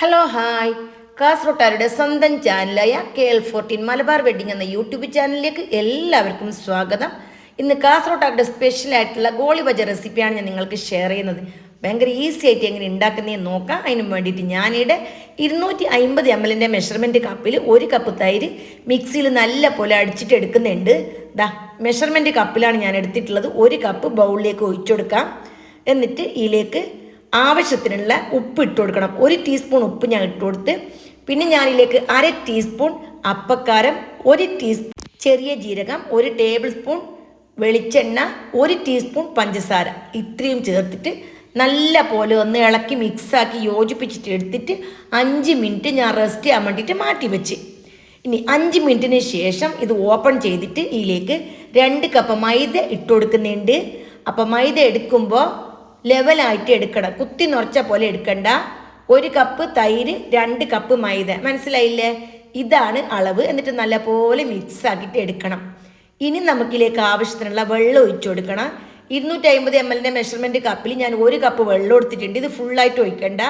Hello hi കാസർഗോട്ടാരുടെ സ്വന്തം ചാനലായ K L fourteen Malabar wedding എന്ന യൂട്യൂബ് ചാനലിലേക്ക് എല്ലാവർക്കും സ്വാഗതം. ഇന്ന് കാസർഗോട്ടാരുടെ സ്പെഷ്യൽ ആയിട്ടുള്ള ഗോളി ബജ റെസിപ്പിയാണ് ഞാൻ നിങ്ങൾക്ക് ഷെയർ ചെയ്യുന്നത്. ഭയങ്കര ഈസി ആയിട്ട് എങ്ങനെ ഉണ്ടാക്കുന്നതെന്ന് നോക്കാം. അതിന് വേണ്ടിയിട്ട് ഞാനിവിടെ ഇരുന്നൂറ്റി അമ്പത് എം എല്ലിന്റെ മെഷർമെന്റ് കപ്പിൽ ഒരു കപ്പ് തൈര് മിക്സിയിൽ നല്ല പോലെ അടിച്ചിട്ട് എടുക്കുന്നുണ്ട്. ദാ മെഷർമെന്റ് കപ്പിലാണ് ഞാൻ എടുത്തിട്ടുള്ളത്. ഒരു കപ്പ് ബൗളിലേക്ക് ഒഴിച്ചു കൊടുക്കാം. എന്നിട്ട് ഇതിലേക്ക് ആവശ്യത്തിനുള്ള ഉപ്പ് ഇട്ട് കൊടുക്കണം. ഒരു ടീസ്പൂൺ ഉപ്പ് ഞാൻ ഇട്ട് കൊടുത്ത് പിന്നെ ഞാനിതിലേക്ക് അര ടീസ്പൂൺ അപ്പക്കാരം ഒരു ടീസ്പൂൺ ചെറിയ ജീരകം ഒരു ടേബിൾ സ്പൂൺ വെളിച്ചെണ്ണ ഒരു ടീസ്പൂൺ പഞ്ചസാര. ഇത്രയും ചേർത്തിട്ട് നല്ല പോലെ ഒന്ന് ഇളക്കി മിക്സാക്കി യോജിപ്പിച്ചിട്ട് എടുത്തിട്ട് അഞ്ച് മിനിറ്റ് ഞാൻ റെസ്റ്റ് ചെയ്യാൻ വേണ്ടിയിട്ട് മാറ്റി വെച്ച്. ഇനി അഞ്ച് മിനിറ്റിന് ശേഷം ഇത് ഓപ്പൺ ചെയ്തിട്ട് ഇതിലേക്ക് രണ്ട് കപ്പ് മൈദ ഇട്ട് കൊടുക്കുന്നുണ്ട്. മൈദ എടുക്കുമ്പോൾ ലെവലായിട്ട് എടുക്കണം. കുത്തി നിറച്ച പോലെ എടുക്കണ്ട. ഒരു കപ്പ് തൈര് രണ്ട് കപ്പ് മൈദ. മനസ്സിലായില്ലേ? ഇതാണ് അളവ്. എന്നിട്ട് നല്ലപോലെ മിക്സ് ആക്കിയിട്ട് എടുക്കണം. ഇനി നമുക്കിലേക്ക് ആവശ്യത്തിനുള്ള വെള്ളം ഒഴിച്ചു കൊടുക്കണം. ഇരുന്നൂറ്റി അമ്പത് എം എല്ലിന്റെ മെഷർമെന്റ് കപ്പിൽ ഞാൻ ഒരു കപ്പ് വെള്ളം എടുത്തിട്ടുണ്ട്. ഇത് ഫുള്ളായിട്ട് ഒഴിക്കണ്ട.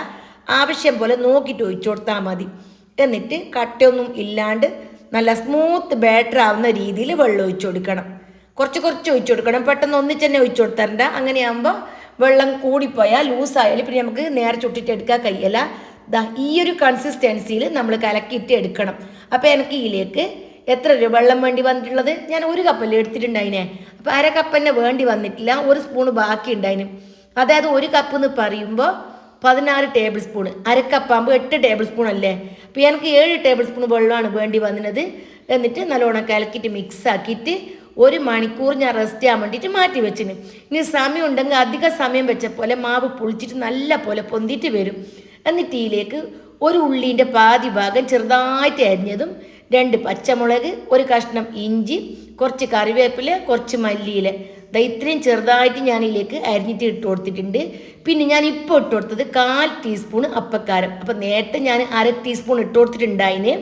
ആവശ്യം പോലെ നോക്കിയിട്ട് ഒഴിച്ചു കൊടുത്താൽ മതി. എന്നിട്ട് കട്ടയൊന്നും ഇല്ലാണ്ട് നല്ല സ്മൂത്ത് ബാറ്റർ ആവുന്ന രീതിയിൽ വെള്ളം ഒഴിച്ചു കൊടുക്കണം. കുറച്ച് കുറച്ച് ഒഴിച്ചു കൊടുക്കണം. പെട്ടെന്ന് ഒന്നിച്ച് തന്നെ ഒഴിച്ചു കൊടുത്തരണ്ട. അങ്ങനെയാകുമ്പോൾ വെള്ളം കൂടിപ്പോയാൽ ലൂസായാലും പിന്നെ നമുക്ക് നേരെ ചുട്ടിട്ട് എടുക്കാൻ കഴിയല്ല. ദാ ഈ ഒരു കൺസിസ്റ്റൻസിയിൽ നമ്മൾ കലക്കിയിട്ട് എടുക്കണം. അപ്പോൾ എനിക്ക് ഇതിലേക്ക് എത്ര രൂപ വെള്ളം വേണ്ടി വന്നിട്ടുള്ളത്? ഞാൻ ഒരു കപ്പല്ലേ എടുത്തിട്ടുണ്ടായിനെ. അപ്പോൾ അര കപ്പ് തന്നെ വേണ്ടി വന്നിട്ടില്ല. ഒരു സ്പൂൺ ബാക്കി ഉണ്ടായിന്. അതായത് ഒരു കപ്പ് എന്ന് പറയുമ്പോൾ പതിനാറ് ടേബിൾ സ്പൂൺ അരക്കപ്പാകുമ്പോൾ എട്ട് ടേബിൾ സ്പൂൺ അല്ലേ? അപ്പോൾ എനിക്ക് ഏഴ് ടേബിൾ സ്പൂൺ വെള്ളമാണ് വേണ്ടി വന്നത്. എന്നിട്ട് നല്ലോണം കലക്കിയിട്ട് മിക്സ് ആക്കിയിട്ട് ഒരു മണിക്കൂർ ഞാൻ റെസ്റ്റ് ചെയ്യാൻ വേണ്ടിയിട്ട് മാറ്റി വെച്ചിന്. ഇനി സമയം ഉണ്ടെങ്കിൽ അധിക സമയം വെച്ച പോലെ മാവ് പുളിച്ചിട്ട് നല്ല പോലെ പൊന്തിയിട്ട് വരും. എന്നിട്ട് ഇതിലേക്ക് ഒരു ഉള്ളീന്റെ പാതി ഭാഗം ചെറുതായിട്ട് അരിഞ്ഞതും രണ്ട് പച്ചമുളക് ഒരു കഷ്ണം ഇഞ്ചി കുറച്ച് കറിവേപ്പില കുറച്ച് മല്ലിയില. ദാ ഇത്രയും ചെറുതായിട്ട് ഞാൻ ഇതിലേക്ക് അരിഞ്ഞിട്ട് ഇട്ട് കൊടുത്തിട്ടുണ്ട്. പിന്നെ ഞാൻ ഇപ്പോൾ ഇട്ട് കൊടുത്തത് കാൽ ടീസ്പൂൺ അപ്പക്കാരം. അപ്പോൾ നേരത്തെ ഞാൻ അര ടീസ്പൂൺ ഇട്ട് കൊടുത്തിട്ടുണ്ടായിന്.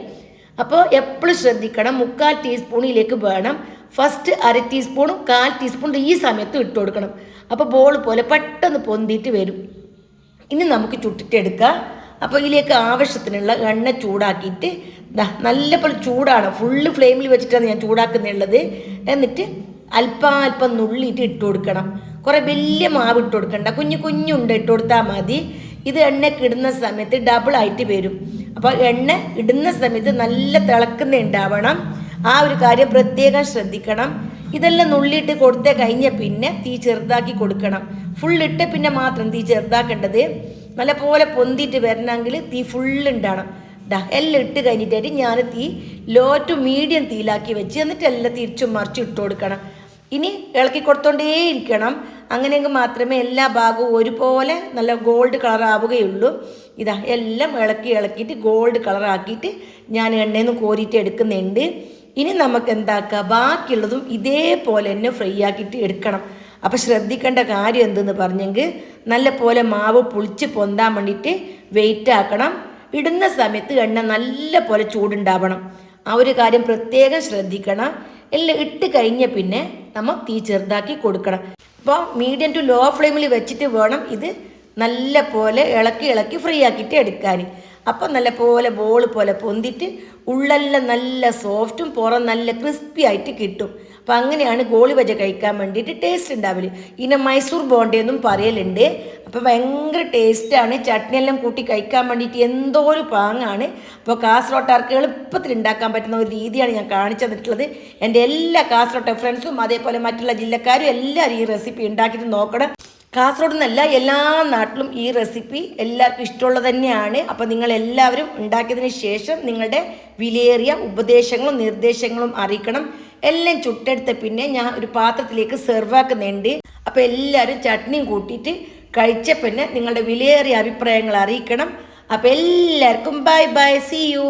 അപ്പോൾ എപ്പോഴും ശ്രദ്ധിക്കണം മുക്കാൽ ടീസ്പൂണിലേക്ക് വേണം. ഫസ്റ്റ് അര ടീസ്പൂണും കാൽ ടീസ്പൂണും ഈ സമയത്ത് ഇട്ട് കൊടുക്കണം. അപ്പോൾ ബോൾ പോലെ പെട്ടെന്ന് പൊന്തിയിട്ട് വരും. ഇനി നമുക്ക് ചുട്ടിട്ടെടുക്കാം അപ്പോൾ ഇതിലേക്ക് ആവശ്യത്തിനുള്ള എണ്ണ ചൂടാക്കിയിട്ട് നല്ല പോലെ ചൂടാണ്. ഫുള്ള് ഫ്ലെയിമിൽ വെച്ചിട്ടാണ് ഞാൻ ചൂടാക്കുന്നുള്ളത്. എന്നിട്ട് അല്പം അല്പം നുള്ളിയിട്ട് ഇട്ട് കൊടുക്കണം. കുറേ വലിയ മാവ് ഇട്ട് കൊടുക്കണ്ട. കുഞ്ഞു കുഞ്ഞുണ്ട് ഇട്ട് കൊടുത്താൽ മതി. ഇത് എണ്ണ കിടുന്ന സമയത്ത് ഡബിൾ ആയിട്ട് വരും. അപ്പോൾ എണ്ണ ഇടുന്ന സമയത്ത് നല്ല തിളക്കുന്ന ഉണ്ടാവണം ആ ഒരു കാര്യം പ്രത്യേകം ശ്രദ്ധിക്കണം. ഇതെല്ലാം നുള്ളിയിട്ട് കൊടുത്തേ കഴിഞ്ഞ പിന്നെ തീ ചെറുതാക്കി കൊടുക്കണം. ഫുൾ ഇട്ട് പിന്നെ മാത്രം തീ ചെറുതാക്കേണ്ടത്. നല്ലപോലെ പൊന്തിയിട്ട് വരണമെങ്കിൽ തീ ഫുള്ള് ഉണ്ടാവണം ദാ എല്ലാം ഇട്ട് കഴിഞ്ഞിട്ടായിട്ട് ഞാൻ തീ ലോ ടു മീഡിയം തീയിലാക്കി വെച്ച് എന്നിട്ട് എല്ലാം തിരിച്ചും മറിച്ചും ഇട്ട് കൊടുക്കണം. ഇനി ഇളക്കി കൊടുത്തോണ്ടേ ഇരിക്കണം അങ്ങനെയെങ്കിൽ മാത്രമേ എല്ലാ ഭാഗവും ഒരുപോലെ നല്ല ഗോൾഡ് കളർ ആവുകയുള്ളൂ. ഇതാ എല്ലാം ഇളക്കി ഇളക്കിയിട്ട് ഗോൾഡ് കളർ ആക്കിയിട്ട് ഞാൻ എണ്ണയിൽ നിന്ന് കോരിയിട്ട് എടുക്കുന്നുണ്ട്. ഇനി നമുക്ക് എന്താക്കുക ബാക്കിയുള്ളതും ഇതേപോലെ തന്നെ ഫ്രൈ ആക്കിയിട്ട് എടുക്കണം. അപ്പോൾ ശ്രദ്ധിക്കേണ്ട കാര്യം എന്തെന്ന് പറഞ്ഞെങ്കിൽ നല്ല പോലെ മാവ് പുളിച്ച് പൊന്താൻ വേണ്ടിയിട്ട് വെയിറ്റ് ആക്കണം. ഇടുന്ന സമയത്ത് എണ്ണ നല്ല പോലെ ചൂടുണ്ടാവണം. ആ ഒരു കാര്യം പ്രത്യേകം ശ്രദ്ധിക്കണം. എല്ലാം ഇട്ട് കഴിഞ്ഞ പിന്നെ നമ്മൾ തീ ചെറുതാക്കി കൊടുക്കണം. അപ്പോൾ മീഡിയം ടു ലോ ഫ്ലെയിമിൽ വെച്ചിട്ട് വേണം ഇത് നല്ല പോലെ ഇളക്കി ഇളക്കി ഫ്രീ ആക്കിയിട്ട് എടുക്കാൻ. അപ്പം നല്ല പോലെ ബോൾ പോലെ പൊന്തിട്ട് ഉള്ളെല്ലാം നല്ല സോഫ്റ്റും പുറം നല്ല ക്രിസ്പി ആയിട്ട് കിട്ടും. അപ്പം അങ്ങനെയാണ് ഗോളി ബജ കഴിക്കാൻ വേണ്ടിയിട്ട് ടേസ്റ്റ് ഉണ്ടാവില്ല ഇനി മൈസൂർ ബോണ്ടയെന്നും പറയലുണ്ട്. അപ്പോൾ ഭയങ്കര ടേസ്റ്റാണ് ചട്നിയെല്ലാം കൂട്ടി കഴിക്കാൻ വേണ്ടിയിട്ട് എന്തോ ഒരു പാങ്ങാണ് അപ്പോൾ കാസറോട്ടാർക്ക് എളുപ്പത്തിൽ ഉണ്ടാക്കാൻ പറ്റുന്ന ഒരു രീതിയാണ് ഞാൻ കാണിച്ചു തന്നിട്ടുള്ളത്. എന്റെ എല്ലാ കാസറോട്ട ഫ്രണ്ട്സും അതേപോലെ മറ്റുള്ള ജില്ലക്കാരും എല്ലാവരും ഈ റെസിപ്പി ഉണ്ടാക്കിയിട്ട് നോക്കണം. കാസർഗോഡ് എന്നല്ല എല്ലാ നാട്ടിലും ഈ റെസിപ്പി എല്ലാവർക്കും ഇഷ്ടമുള്ളത് തന്നെയാണ്. അപ്പോൾ നിങ്ങൾ എല്ലാവരും ഉണ്ടാക്കിയതിന് ശേഷം നിങ്ങളുടെ വിലയേറിയ ഉപദേശങ്ങളും നിർദ്ദേശങ്ങളും അറിയിക്കണം. എല്ലാം ചുട്ടെടുത്ത പിന്നെ ഞാൻ ഒരു പാത്രത്തിലേക്ക് സെർവ് ആക്കുന്നുണ്ട്. അപ്പോൾ എല്ലാവരും ചട്നിയും കൂട്ടിയിട്ട് കഴിച്ച പിന്നെ നിങ്ങളുടെ വിലയേറിയ അഭിപ്രായങ്ങൾ അറിയിക്കണം. അപ്പോൾ എല്ലാവർക്കും ബൈ ബൈ സി യു